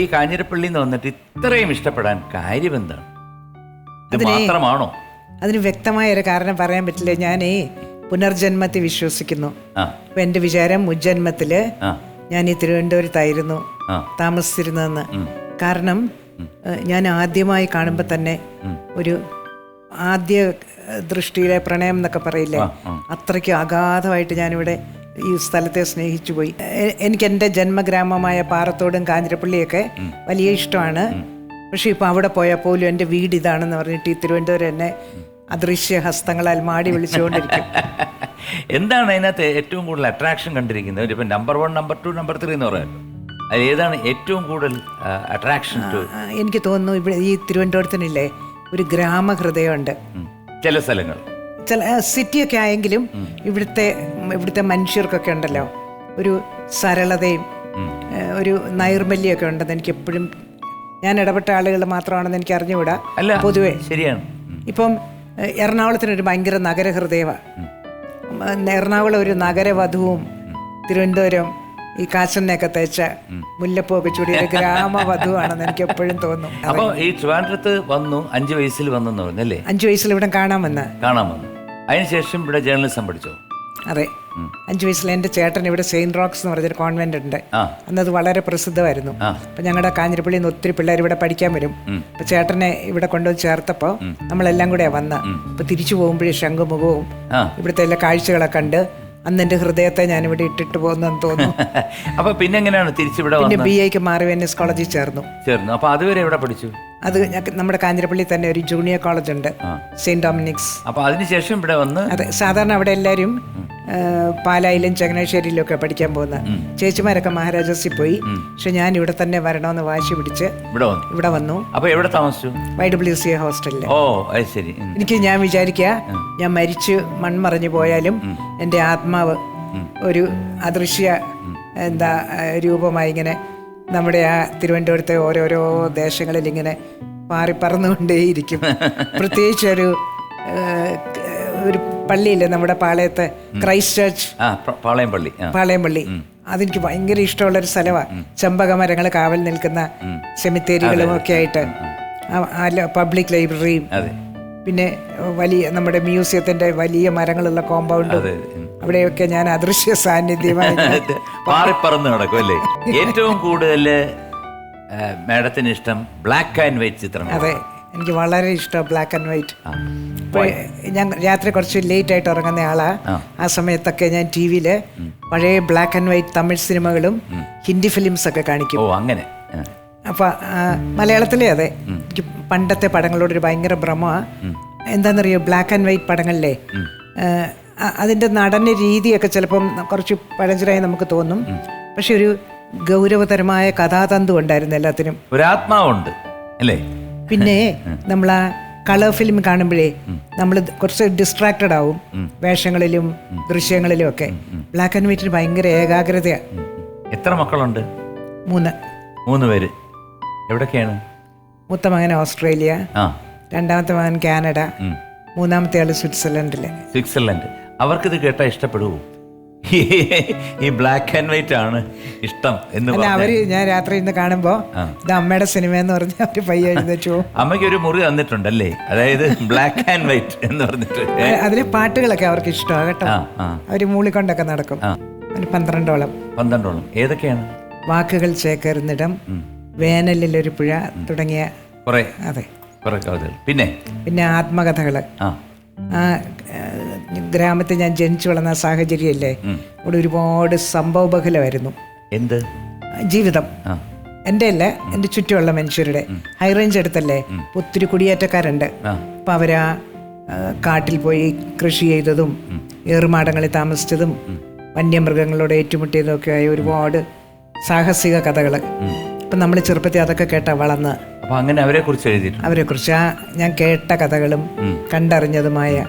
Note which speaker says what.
Speaker 1: ഈ കാഞ്ഞിരപ്പള്ളിന്ന് വന്നിട്ട് ഇത്രയും ഇഷ്ടപ്പെടാൻ കാര്യം എന്താണ് ഇത്
Speaker 2: അതിനെ-
Speaker 1: മാത്രമാണോ?
Speaker 2: അതിന് വ്യക്തമായ ഒരു കാരണം പറയാൻ പറ്റില്ല. ഞാനേ പുനർജന്മത്തിൽ വിശ്വസിക്കുന്നു.
Speaker 1: ആ.
Speaker 2: അപ്പം എന്റെ വിചാരം മുജ്ജന്മത്തിൽ
Speaker 1: ആ.
Speaker 2: ഞാൻ ഈ തിരുവനന്തപുരത്തായിരുന്നു
Speaker 1: ആ.
Speaker 2: താമസിച്ചിരുന്നതെന്ന്. കാരണം ഏഹ്, ഞാൻ ആദ്യമായി കാണുമ്പോൾ തന്നെ ഒരു ആദ്യ ഏഹ്, ദൃഷ്ടിയിലെ പ്രണയം എന്നൊക്കെ പറയില്ലേ? അത്രയ്ക്ക് അഗാധമായിട്ട് ഞാനിവിടെ ഈ സ്ഥലത്തെ സ്നേഹിച്ചു പോയി. എനിക്ക് എന്റെ ജന്മഗ്രാമമായ പാറത്തോടും കാഞ്ഞിരപ്പള്ളിയൊക്കെ വലിയ ഇഷ്ടമാണ്. പക്ഷെ ഇപ്പോൾ അവിടെ പോയാൽ പോലും എന്റെ വീട് ഇതാണെന്ന് പറഞ്ഞിട്ട് ഈ തിരുവനന്തപുരം എന്നെ അദൃശ്യ ഹസ്തങ്ങളാൽ മാടി വിളിച്ചുകൊണ്ടിരിക്കും.
Speaker 1: എന്താണ് അതിനകത്ത് ഏറ്റവും കൂടുതൽ അട്രാക്ഷൻ കണ്ടിരിക്കുന്നത്? ഇപ്പം number one number two number three എന്ന് പറയാം. അത് ഏതാണ് ഏറ്റവും കൂടുതൽ അട്രാക്ഷൻ ടു
Speaker 2: എനിക്ക് തോന്നുന്നു ഇവിടെ ഈ തിരുവനന്തപുരത്തിനില്ലേ ഒരു ഗ്രാമഹൃദയമുണ്ട്.
Speaker 1: ചില സ്ഥലങ്ങൾ.
Speaker 2: ചില സിറ്റിയൊക്കെ ആയെങ്കിലും ഇവിടുത്തെ ഇവിടുത്തെ മനുഷ്യർക്കൊക്കെ ഉണ്ടല്ലോ. ഒരു സരളതയും ഒരു നൈർമല്യമൊക്കെ ഉണ്ടെന്ന് എനിക്ക് എപ്പോഴും ഞാൻ ഇടപെട്ട ആളുകൾ മാത്രമാണെന്ന് എനിക്ക് അറിഞ്ഞുകൂടാ.
Speaker 1: അല്ല
Speaker 2: പൊതുവേ.
Speaker 1: ശരിയാണ്.
Speaker 2: ഇപ്പം എറണാകുളത്തിനൊരു ഭയങ്കര നഗരഹൃദയമാണ് എറണാകുളം ഒരു നഗരവധുവും തിരുവനന്തപുരം ഈ കാശനെയൊക്കെ തേച്ച മുല്ലപ്പൂ ഒക്കെ ഒരു ഗ്രാമവധുവാണെന്ന് എനിക്ക് എപ്പോഴും തോന്നും.
Speaker 1: അപ്പോൾ ഈ ട്രിവാൻഡ്രത്ത് വന്നു അഞ്ച് വയസ്സിൽ വന്നെന്ന് പറഞ്ഞല്ലേ?
Speaker 2: അഞ്ചു വയസ്സിൽ ഇവിടെ കാണാൻ വന്ന.
Speaker 1: കാണാൻ വന്നു. അതിനുശേഷം ഇവിടെ ജേർണലിസം പഠിച്ചോ?
Speaker 2: അതെ. അഞ്ചു വയസ്സിൽ എന്റെ ചേട്ടൻ ഇവിടെ സെയിന്റ് റോക്സ് എന്ന് പറഞ്ഞൊരു കോൺവെന്റ് ഉണ്ട്. അന്നത് വളരെ പ്രസിദ്ധമായിരുന്നു. അപ്പൊ ഞങ്ങളുടെ കാഞ്ഞിരപ്പള്ളിയിൽ നിന്ന് ഒത്തിരി പിള്ളേർ ഇവിടെ പഠിക്കാൻ വരും. അപ്പം ചേട്ടനെ ഇവിടെ കൊണ്ടുവന്ന് ചേർത്തപ്പോൾ നമ്മളെല്ലാം കൂടെ വന്ന് അപ്പം തിരിച്ചു പോകുമ്പോഴേ ശംഖുമുഖവും ഇവിടുത്തെ എല്ലാ കാഴ്ചകളൊക്കെ കണ്ട് അന്ന് എന്റെ ഹൃദയത്തെ ഞാൻ ഇവിടെ ഇട്ടിട്ട് പോകുന്നെന്ന് തോന്നുന്നു.
Speaker 1: അപ്പൊ പിന്നെ എങ്ങനെയാണ് തിരിച്ചിവിടെ
Speaker 2: ബി എക്ക് മാറി എസ് കോളേജിൽ ചേർന്നു.
Speaker 1: ചേർന്നു. അപ്പൊ അതുവരെ എവിടെ പഠിച്ചു?
Speaker 2: അത് നമ്മുടെ കാഞ്ഞിരപ്പള്ളി തന്നെ ഒരു ജൂനിയർ കോളേജ് ഉണ്ട്. സെന്റ് ഡൊമിനിക്സ്
Speaker 1: അപ്പൊ അതിനുശേഷം ഇവിടെ വന്ന്
Speaker 2: അതെ സാധാരണ അവിടെ എല്ലാരും പാലായിലും ചങ്ങനാശ്ശേരിയിലും ഒക്കെ പഠിക്കാൻ പോകുന്ന ചേച്ചിമാരൊക്കെ മഹാരാജാസിൽ പോയി. പക്ഷെ ഞാൻ ഇവിടെ തന്നെ വരണമെന്ന് വാശി പിടിച്ച്
Speaker 1: ഇവിടെ വന്നു.
Speaker 2: ഇവിടെ വന്നു.
Speaker 1: അപ്പോൾ എവിടെ താമസിച്ചു?
Speaker 2: വൈ ഡബ്ല്യു സി ഹോസ്റ്റലിൽ
Speaker 1: ഓ ശരി
Speaker 2: എനിക്ക് ഞാൻ വിചാരിക്കുക ഞാൻ മരിച്ച് മൺമറഞ്ഞു പോയാലും എന്റെ ആത്മാവ് ഒരു അദൃശ്യ എന്താ രൂപമായി ഇങ്ങനെ നമ്മുടെ ആ തിരുവനന്തപുരത്തെ ഓരോരോ ദേശങ്ങളിൽ ഇങ്ങനെ പാറി പറന്നുകൊണ്ടേയിരിക്കും. പ്രത്യേകിച്ച് ഒരു ഒരു പള്ളിയില്ലേ നമ്മുടെ പാളയത്തെ ക്രൈസ്റ്റ് ചർച്ച്? പാളയം പള്ളി അതെനിക്ക് ഭയങ്കര ഇഷ്ടമുള്ള ഒരു സ്ഥലമാണ് ചെമ്പക മരങ്ങൾ കാവൽ നിൽക്കുന്ന സെമിത്തേരികളും ഒക്കെ ആയിട്ട്. പബ്ലിക് ലൈബ്രറിയും. പിന്നെ വലിയ നമ്മുടെ മ്യൂസിയത്തിന്റെ വലിയ മരങ്ങളുള്ള കോമ്പൗണ്ടും. അവിടെയൊക്കെ ഞാൻ അദൃശ്യ സാന്നിധ്യമായി
Speaker 1: പാറിപ്പറന്ന് നടക്കും അല്ലേ? ഏറ്റവും കൂടുതൽ മാഡത്തിന് ഇഷ്ടം ബ്ലാക്ക് ആൻഡ് വൈറ്റ് ചിത്രങ്ങൾ
Speaker 2: അതെ. എനിക്ക് വളരെ ഇഷ്ടം ബ്ലാക്ക് ആൻഡ് വൈറ്റ്. ഇപ്പോൾ ഞാൻ രാത്രി കുറച്ച് ലേറ്റ് ആയിട്ട് ഉറങ്ങുന്ന ആളാണ് ആ. സമയത്തൊക്കെ ഞാൻ ടി വിയിൽ പഴയ ബ്ലാക്ക് ആൻഡ് വൈറ്റ് തമിഴ് സിനിമകളും ഹിന്ദി ഫിലിംസ് ഒക്കെ കാണിക്കും.
Speaker 1: ഓ അങ്ങനെ.
Speaker 2: അപ്പൊ മലയാളത്തിലെ അതെ. എനിക്ക് പണ്ടത്തെ പടങ്ങളോടൊരു ഭയങ്കര ഭ്രമമാണ് എന്താണെന്നറിയോ ബ്ലാക്ക് ആൻഡ് വൈറ്റ് പടങ്ങളിലെ ആ, അ- അതിന്റെ നടന രീതിയൊക്കെ ചിലപ്പം കുറച്ച് പഴഞ്ചരായി നമുക്ക് തോന്നും. പക്ഷെ ഒരു ഗൗരവതരമായ കഥാതന്തു ഉണ്ടായിരുന്നു എല്ലാത്തിനും.
Speaker 1: ഒരാത്മാവുണ്ട് അല്ലേ?
Speaker 2: പിന്നെ നമ്മൾ ആ കളർ ഫിലിം കാണുമ്പോഴേ നമ്മൾ കുറച്ച് ഡിസ്ട്രാക്റ്റഡ് ആവും വേഷങ്ങളിലും ദൃശ്യങ്ങളിലും ഒക്കെ. ബ്ലാക്ക് ആൻഡ് വൈറ്റിന് ഭയങ്കര ഏകാഗ്രതയാണ്
Speaker 1: എത്ര മക്കളുണ്ട്?
Speaker 2: മൂന്ന്.
Speaker 1: മൂന്ന് പേര്. എവിടൊക്കെയാണ്?
Speaker 2: മൂത്ത മകൻ ഓസ്ട്രേലിയ. രണ്ടാമത്തെ മകൻ കാനഡ. മൂന്നാമത്തെ ആൾ സ്വിറ്റ്സർലൻഡിൽ.
Speaker 1: സ്വിറ്റ്സർലൻഡ്. അവർക്കിത് കേട്ടാ ഇഷ്ടപ്പെടൂ. ഈ ബ്ലാക്ക് ആൻഡ് വൈറ്റ് ആണ് ഇഷ്ടം എന്ന്
Speaker 2: അവർ ഞാൻ രാത്രി ഇന്ന് കാണുമ്പോ ഇത് അമ്മയുടെ സിനിമ എന്ന് പറഞ്ഞ പയ്യ എഴുന്നേച്ചു
Speaker 1: അമ്മയ്ക്ക് ഒരു മുറി തന്നിട്ടുണ്ടല്ലേ? അതായത് ബ്ലാക്ക് ആൻഡ് വൈറ്റ് എന്ന് പറഞ്ഞിട്ട്.
Speaker 2: അതിലെ പാട്ടുകളൊക്കെ അവർക്ക് ഇഷ്ടമാണ് കേട്ടോ. അവർ മൂളിക്കൊണ്ടൊക്കെ നടക്കും. ഒരു പന്ത്രണ്ടോളം.
Speaker 1: പന്ത്രണ്ടോളം. ഏതൊക്കെയാണ്?
Speaker 2: വാക്കുകൾ ചേക്കേറുന്നിടം ഒരു പുഴ തുടങ്ങിയ
Speaker 1: കുറെ.
Speaker 2: അതെ.
Speaker 1: പിന്നെ?
Speaker 2: പിന്നെ ആത്മകഥകൾ. ഗ്രാമത്തിൽ ഞാൻ ജനിച്ചു വളർന്ന സാഹചര്യമല്ലേ? ഇവിടെ ഒരുപാട് സംഭവബഹലമായിരുന്നു.
Speaker 1: എന്ത്?
Speaker 2: ജീവിതം. എന്റെ അല്ല എന്റെ ചുറ്റുമുള്ള മനുഷ്യരുടെ. ഹൈറേഞ്ച് അടുത്തല്ലേ? ഒത്തിരി കുടിയേറ്റക്കാരുണ്ട്. അപ്പം അവരാ കാട്ടിൽ പോയി കൃഷി ചെയ്തതും ഏറുമാടങ്ങളിൽ താമസിച്ചതും വന്യമൃഗങ്ങളോട് ഏറ്റുമുട്ടിയതൊക്കെ ആയ ഒരുപാട് സാഹസിക കഥകൾ അപ്പം നമ്മൾ ചെറുപ്പത്തിൽ അതൊക്കെ കേട്ടാ വളർന്ന്.
Speaker 1: അങ്ങനെ അവരെ കുറിച്ച് എഴുതിയിട്ടുണ്ട്.
Speaker 2: അവരെക്കുറിച്ച് ആ ഞാൻ കേട്ട കഥകളും കണ്ടറിഞ്ഞതുമായ